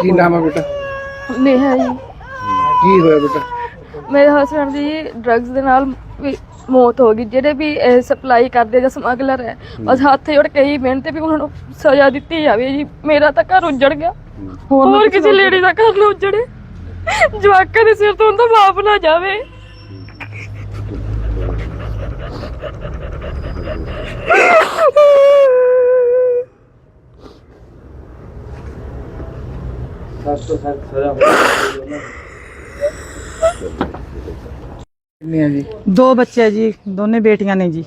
ਕੀ ਨਾਮ ਹੈ ਬੇਟਾ? ਨੇਹਾ ਜੀ। ਕੀ ਹੋਇਆ ਬੇਟਾ? ਮੇਰੇ ਹਸਬੰਡ ਦੀ ਡਰੱਗਸ ਦੇ ਨਾਲ ਵੀ ਮੌਤ ਹੋ ਗਈ ਜਿਹੜੇ ਵੀ ਸਪਲਾਈ ਕਰਦੇ ਜਾਂ ਸਮਗਲਰ ਹੈ ਬਸ ਹੱਥ ਜੋੜ ਕੇ ਹੀ ਮਿਹਨਤ ਵੀ ਉਹਨਾਂ ਨੂੰ ਸਜ਼ਾ ਦਿੱਤੀ ਜਾਵੇ ਜੀ। ਮੇਰਾ ਤਾਂ ਘਰ ਉੱਜੜ ਗਿਆ। ਹੋਰ ਕਿਸੇ ਲੇਡੀ ਦਾ ਘਰ ਨਾ ਉੱਜੜੇ। ਜਵਾਕਾਂ ਦੇ ਸਿਰ ਤੋਂ ਉਹਦਾ ਮਾਪ ਨਾ ਜਾਵੇ। ਕਿੰਨੀ ਹੈ ਜੀ ਦੋ ਬੱਚੇ ਆ ਜੀ ਦੋਨੇ ਬੇਟੀਆਂ ਨੇ ਜੀ।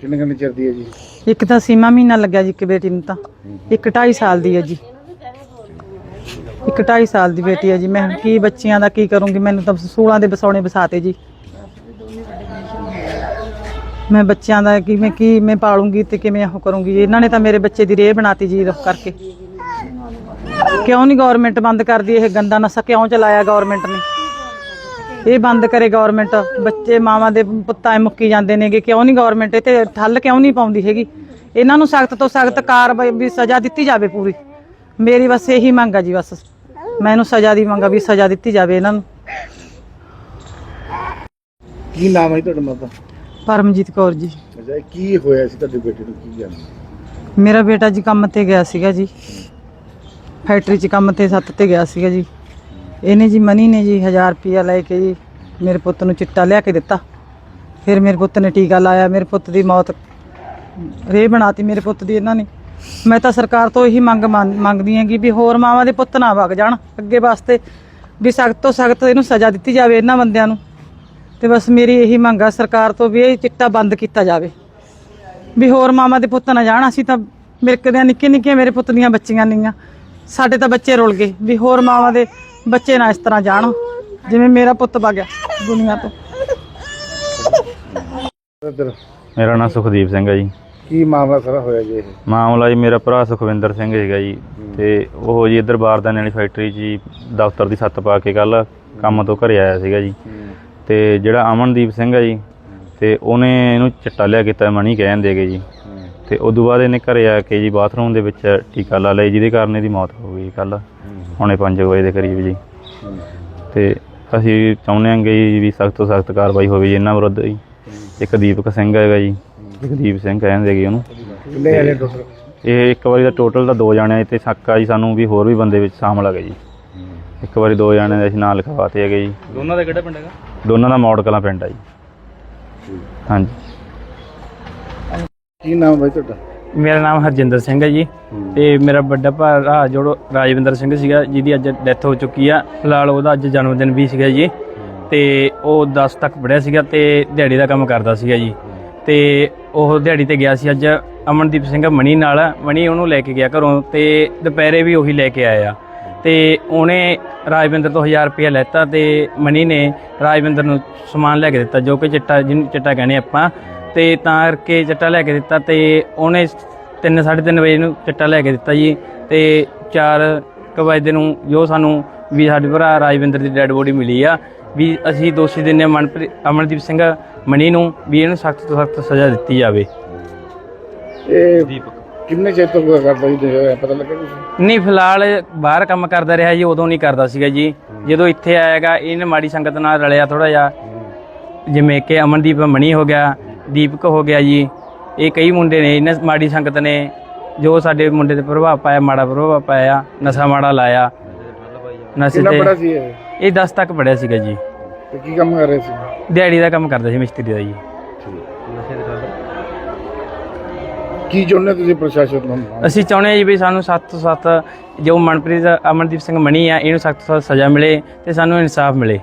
ਕਿੰਨੇ ਕਿੰਨੇ ਚਿਰ ਦੀ ਹੈ ਜੀ? ਇੱਕ ਤਾਂ ਸੀਮਾ ਮਹੀਨਾ ਲੱਗਿਆ ਜੀ ਇੱਕ ਬੇਟੀ ਨੂੰ ਤਾਂ। ਇੱਕ 2.5 ਸਾਲ ਦੀ ਹੈ ਜੀ। ਇੱਕ 2.5 ਸਾਲ ਦੀ ਬੇਟੀ ਹੈ ਜੀ। ਮੈਂ ਕੀ ਬੱਚਿਆਂ ਦਾ ਕੀ ਕਰੂੰਗੀ? ਮੈਨੂੰ ਤਾਂ ਸੂਲਾਂ ਦੇ ਬਸੌਣੇ ਬਸਾਤੇ ਜੀ। ਮੈਂ ਬੱਚਿਆਂ ਦਾ ਕਿਵੇਂ ਕੀ ਮੈਂ ਪਾਲੂੰਗੀ ਤੇ ਕਿਵੇਂ ਉਹ ਕਰੂੰਗੀ? ਇਹਨਾਂ ਨੇ ਤਾਂ ਮੇਰੇ ਬੱਚੇ ਦੀ ਰੇਹ ਬਣਾਤੀ ਜੀ ਰੁੱਖ ਕਰਕੇ। ਕਿਉਂ ਨਹੀਂ ਗਵਰਨਮੈਂਟ ਬੰਦ ਕਰਦੀ ਇਹ ਗੰਦਾ ਨਸ਼ਾ? ਕਿਉਂ ਚਲਾਇਆ ਗਵਰਨਮੈਂਟ ਨੇ? ਇਹ ਬੰਦ ਕਰੇ ਗਵਰਨਮੈਂਟ ਬੱਚੇ ਮਾਵਾਂ ਦੇ ਪੁੱਤਾਂ ਮੁੱਕੀ ਜਾਂਦੇ ਨੇਗੇ। ਕਿਉਂ ਨਹੀਂ ਗਵਰਨਮੈਂਟ ਇਹ ਤੇ ਠੱਲ ਕਿਉਂ ਨਹੀਂ ਪਾਉਂਦੀ ਹੈਗੀ? ਇਹਨਾਂ ਨੂੰ ਸਖਤ ਤੋਂ ਸਖਤ ਕਾਰਵਾਈ ਵੀ ਸਜ਼ਾ ਦਿੱਤੀ ਜਾਵੇ ਪੂਰੀ। ਮੇਰੀ ਬਸ ਇਹੀ ਮੰਗ ਆ ਜੀ ਬਸ। ਮੈਨੂੰ ਸਜ਼ਾ ਦੀ ਮੰਗ ਆ ਵੀ ਸਜ਼ਾ ਦਿੱਤੀ ਜਾਵੇ ਇਹਨਾਂ ਨੂੰ। ਕੀ ਨਾਮ ਹੈ ਤੁਹਾਡਾ ਮਾਤਾ? ਪਰਮਜੀਤ ਕੌਰ ਜੀ। ਅੱਛਾ ਕੀ ਹੋਇਆ ਸੀ ਤੁਹਾਡੇ ਬੇਟੇ ਨੂੰ? ਕੀ ਜਾਣਦੇ ਮੇਰਾ ਬੇਟਾ ਜੀ ਕੰਮ ਤੇ ਗਿਆ ਸੀਗਾ ਜੀ। ਫੈਕਟਰੀ 'ਚ ਕੰਮ ਤੇ ਸੱਤ ਤੇ ਗਿਆ ਸੀਗਾ ਜੀ। ਇਹਨੇ ਜੀ ਮਨੀ ਨੇ ਜੀ 1000 ਰੁਪਿਆ ਲੈ ਕੇ ਜੀ ਮੇਰੇ ਪੁੱਤ ਨੂੰ ਚਿੱਟਾ ਲਿਆ ਕੇ ਦਿੱਤਾ। ਫਿਰ ਮੇਰੇ ਪੁੱਤ ਨੇ ਟੀਕਾ ਲਾਇਆ, ਮੇਰੇ ਪੁੱਤ ਦੀ ਮੌਤ ਰੇ ਬਣਾਤੀ ਮੇਰੇ ਪੁੱਤ ਦੀ ਇਹਨਾਂ ਨੇ। ਮੈਂ ਤਾਂ ਸਰਕਾਰ ਤੋਂ ਇਹੀ ਮੰਗ ਮੰਨ- ਮੰਗਦੀ ਹਾਂ ਕਿ ਵੀ ਹੋਰ ਮਾਵਾਂ ਦੇ ਪੁੱਤ ਨਾ ਵਗ ਜਾਣ ਅੱਗੇ ਵਾਸਤੇ, ਵੀ ਸਖਤ ਤੋਂ ਸਖਤ ਇਹਨੂੰ ਸਜ਼ਾ ਦਿੱਤੀ ਜਾਵੇ ਇਹਨਾਂ ਬੰਦਿਆਂ ਨੂੰ। ਤੇ ਬਸ ਮੇਰੀ ਇਹੀ ਮੰਗ ਆ ਸਰਕਾਰ ਤੋਂ ਵੀ ਇਹ ਚਿੱਟਾ ਬੰਦ ਕੀਤਾ ਜਾਵੇ। ਵੀ ਹੋਰ ਮਾਵਾਂ ਦੇ ਪੁੱਤ ਨਾ ਜਾਣ, ਅਸੀਂ ਤਾਂ ਮੇਰੇ ਕਦੇ ਨਿੱਕੇ ਨਿੱਕੇ ਮੇਰੇ ਪੁੱਤ ਦੀਆਂ ਬੱਚੀਆਂ ਨਹੀਂਆਂ ਸਾਡੇ ਤਾਂ ਬੱਚੇ ਰੁਲ ਗਏ ਵੀ ਹੋਰ ਮਾਵਾਂ ਦੇ ਬੱਚੇ ਨਾ ਇਸ ਤਰ੍ਹਾਂ ਜਾਣ। ਜਿਵੇਂ ਮੇਰਾ ਪੁੱਤ ਵਗਿਆ ਦੁਨੀਆ ਤੋਂ। ਇੱਧਰ। ਮੇਰਾ ਨਾਮ ਸੁਖਦੀਪ ਸਿੰਘ ਹੈ ਜੀ। ਕੀ ਮਾਮਲਾ ਸਾਰਾ ਹੋਇਆ ਜੀ ਇਹ? ਮਾਮਲਾ ਜੀ ਮੇਰਾ ਭਰਾ ਸੁਖਵਿੰਦਰ ਸਿੰਘ ਹੈਗਾ ਜੀ। ਤੇ ਉਹ ਜੀ ਇੱਧਰ ਬਾਰਦਾਨੇ ਵਾਲੀ ਫੈਕਟਰੀ 'ਚ ਜੀ ਦਫ਼ਤਰ ਦੀ ਸੱਤ ਪਾ ਕੇ ਕੱਲ ਕੰਮ ਤੋਂ ਘਰੇ ਆਇਆ ਸੀਗਾ ਜੀ। ਤੇ ਜਿਹੜਾ ਅਮਨਦੀਪ ਸਿੰਘ ਹੈ ਜੀ ਤੇ ਉਹਨੇ ਇਹਨੂੰ ਚਿੱਟਾ ਲਿਆ ਕੀਤਾ ਮਣੀ ਕਹਿਣ ਦੇਗੇ ਜੀ। ਤੇ ਉਦੋਂ ਬਾਅਦ ਇਹਨੇ ਘਰੇ ਆ ਕੇ ਜੀ ਬਾਥਰੂਮ ਦੇ ਵਿੱਚ ਟੀਕਾ ਲਾ ਲਿਆ ਜਿਹਦੇ ਕਾਰਨ ਇਹਦੀ ਮੌਤ ਹੋ ਗਈ ਕੱਲ ਹੁਣੇ 5 ਵਜੇ ਦੇ ਕਰੀਬ ਜੀ। ਤੇ ਅਸੀਂ ਚਾਹੁੰਦੇ ਹਾਂਗੇ ਜੀ ਵੀ ਸਖਤ ਤੋਂ ਸਖਤ ਕਾਰਵਾਈ ਹੋਵੇ ਜੀ ਇਹਨਾਂ ਵਿਰੁੱਧ ਜੀ। ਇੱਕ ਦੀਪਕ ਸਿੰਘ ਹੈਗਾ ਜੀ ਜਗਦੀਪ ਸਿੰਘ ਕਹਿੰਦੇ ਹੈਗੇ ਉਹਨੂੰ। ਇਹ ਇੱਕ ਵਾਰੀ ਦਾ ਟੋਟਲ ਦਾ ਦੋ ਜਾਣੇ ਤੇ ਸ਼ੱਕਾ ਜੀ ਸਾਨੂੰ ਵੀ ਹੋਰ ਵੀ ਬੰਦੇ ਵਿੱਚ ਸ਼ਾਮਲ ਹੈਗੇ ਜੀ। ਇੱਕ ਵਾਰੀ ਦੋ ਜਾਣੇ ਦੇ ਅਸੀਂ ਨਾਂ ਲਿਖਵਾਤੇ ਹੈਗੇ ਜੀ। ਦੋਨਾਂ ਦਾ ਕਿਹੜਾ ਪਿੰਡ ਹੈਗਾ? ਦੋਨਾਂ ਦਾ ਮੌੜ ਕਲਾਂ ਪਿੰਡ ਆ ਜੀ। ਹਾਂਜੀ। ਕੀ ਨਾਮ ਹੈ ਬਾਈ ਤੁਹਾਡਾ? ਮੇਰਾ ਨਾਮ ਹਰਜਿੰਦਰ ਸਿੰਘ ਹੈ ਜੀ ਤੇ ਮੇਰਾ ਵੱਡਾ ਭਰਾ ਜੋ ਰਾਜਵਿੰਦਰ ਸਿੰਘ ਸੀਗਾ ਜਿਹਦੀ ਅੱਜ ਡੈਥ ਹੋ ਚੁੱਕੀ ਆ। ਫਿਲਹਾਲ ਉਹਦਾ ਅੱਜ ਜਨਮ ਦਿਨ ਵੀ ਸੀਗਾ ਜੀ। ਤੇ ਉਹ 10 ਤੱਕ ਪੜਿਆ ਸੀਗਾ ਤੇ ਦਿਹਾੜੀ ਦਾ ਕੰਮ ਕਰਦਾ ਸੀਗਾ ਜੀ। ਤੇ ਉਹ ਦਿਹਾੜੀ ਤੇ ਗਿਆ ਸੀ ਅੱਜ ਅਮਨਦੀਪ ਸਿੰਘ ਮਣੀ ਨਾਲ। ਮਣੀ ਉਹਨੂੰ ਲੈ ਕੇ ਗਿਆ ਘਰੋਂ ਤੇ ਦੁਪਹਿਰੇ ਵੀ ਉਹੀ ਲੈ ਕੇ ਆਇਆ। ਤੇ ਉਹਨੇ ਰਾਜਵਿੰਦਰ ਤੋਂ 1000 ਰੁਪਏ ਲੈਤਾ ਤੇ ਮਣੀ ਨੇ ਰਾਜਵਿੰਦਰ ਨੂੰ ਸਮਾਨ ਲੈ ਕੇ ਦਿੱਤਾ ਜੋ ਕਿ ਚਿੱਟਾ ਜਿਹਨੂੰ ਚਿੱਟਾ ਕਹਿੰਦੇ ਆਪਾਂ। ਤੇ ਤਾਂ ਕਰਕੇ ਚਿੱਟਾ ਲੈ ਕੇ ਦਿੱਤਾ ਤੇ ਉਹਨੇ 3:30 ਵਜੇ ਨੂੰ ਚਿੱਟਾ ਲੈ ਕੇ ਦਿੱਤਾ ਜੀ। ਤੇ 4 ਵਜੇ ਨੂੰ ਜੋ ਸਾਨੂੰ ਵੀ ਸਾਡੇ ਭਰਾ ਰਾਜਵਿੰਦਰ ਦੀ ਡੈੱਡ ਬੋਡੀ ਮਿਲੀ ਆ ਵੀ ਅਸੀਂ ਦੋਸ਼ੀ ਦਿੰਦੇ ਹਾਂ ਮਨਪ੍ਰੀਤ ਅਮਨਦੀਪ ਸਿੰਘ ਮਣੀ ਨੂੰ ਵੀ ਇਹਨੂੰ ਸਖਤ ਤੋਂ ਸਖਤ ਸਜ਼ਾ ਦਿੱਤੀ ਜਾਵੇ। ਇਹ ਕਿੰਨੇ ਚਿਰ ਤੋਂ ਕਰਦਾ ਜੀ ਪਤਾ ਲੱਗਾ ਕੁਛ? ਨਹੀਂ ਫਿਲਹਾਲ ਬਾਹਰ ਕੰਮ ਕਰਦਾ ਰਿਹਾ ਜੀ ਉਦੋਂ ਨਹੀਂ ਕਰਦਾ ਸੀਗਾ ਜੀ। ਜਦੋਂ ਇੱਥੇ ਆਏਗਾ ਇਹਨੇ ਮਾੜੀ ਸੰਗਤ ਨਾਲ ਰਲਿਆ ਥੋੜਾ ਜਿਹਾ। ਜਿਵੇਂ ਕਿ ਅਮਨਦੀਪ ਮਣੀ ਹੋ ਗਿਆ ਦੀਪਕ ਹੋ ਗਿਆ ਜੀ। ਇਹ ਕਈ ਮੁੰਡੇ ਨੇ ਇਹਨਾਂ ਮਾੜੀ ਸੰਗਤ ਨੇ ਜੋ ਸਾਡੇ ਮੁੰਡੇ ਤੇ ਪ੍ਰਭਾਵ ਪਾਇਆ ਮਾੜਾ ਪ੍ਰਭਾਵ ਪਾਇਆ ਨਸ਼ਾ ਮਾੜਾ ਲਾਇਆ। ਨਸ਼ੇ ਕਿੰਨਾ ਬੜਾ ਤੇ ਸੀ ਇਹ? ਇਹ 10 ਤੱਕ ਪੜਿਆ ਸੀਗਾ ਜੀ। ਤੇ ਕੀ ਕੰਮ ਕਰ ਰਹੇ ਸੀ? ਦਿਹਾੜੀ ਦਾ ਕੰਮ ਕਰਦਾ ਸੀ ਮਿਸਤਰੀ ਦਾ ਜੀ। ਕੀ ਚਾਹੁੰਦੇ ਤੁਸੀਂ ਪ੍ਰਸ਼ਾਸਨ ਨੂੰ ਅਸੀਂ ਚਾਹੁੰਦੇ ਹਾਂ ਜੀ ਵੀ ਸਾਨੂੰ ਸਖਤ ਤੋਂ ਸਖਤ ਜੋ ਮਨਪ੍ਰੀਤ ਅਮਨਦੀਪ ਸਿੰਘ ਮਣੀ ਆ ਇਹਨੂੰ ਸਖਤ ਤੋਂ ਸਖਤ ਸਜ਼ਾ ਮਿਲੇ ਤੇ ਸਾਨੂੰ ਇਨਸਾਫ ਮਿਲੇ।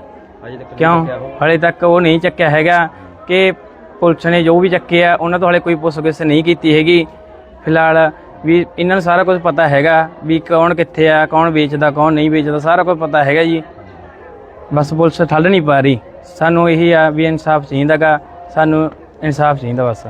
ਕਿਉਂ? ਹਲੇ ਤੱਕ ਉਹ ਨਹੀਂ ਚੱਕਿਆ ਹੈਗਾ ਕਿ ਪੁਲਿਸ ਨੇ ਜੋ ਵੀ ਚੱਕੇ ਆ, ਉਹਨਾਂ ਤੋਂ ਹਾਲੇ ਕੋਈ ਪੁੱਛਗਿੱਛ ਨਹੀਂ ਕੀਤੀ ਹੈਗੀ। ਫਿਲਹਾਲ ਵੀ ਇਹਨਾਂ ਨੂੰ ਸਾਰਾ ਕੁਝ ਪਤਾ ਹੈਗਾ ਵੀ ਕੌਣ ਕਿੱਥੇ ਆ, ਕੌਣ ਵੇਚਦਾ, ਕੌਣ ਨਹੀਂ ਵੇਚਦਾ, ਸਾਰਾ ਕੁਝ ਪਤਾ ਹੈਗਾ ਜੀ। ਬਸ ਪੁਲਿਸ ਠੱਲ ਨਹੀਂ ਪਾ ਰਹੀ। ਸਾਨੂੰ ਇਹੀ ਆ ਵੀ ਇਨਸਾਫ ਚਾਹੀਦਾਗਾ ਸਾਨੂੰ ਇਨਸਾਫ ਚਾਹੀਦਾ ਬਸ।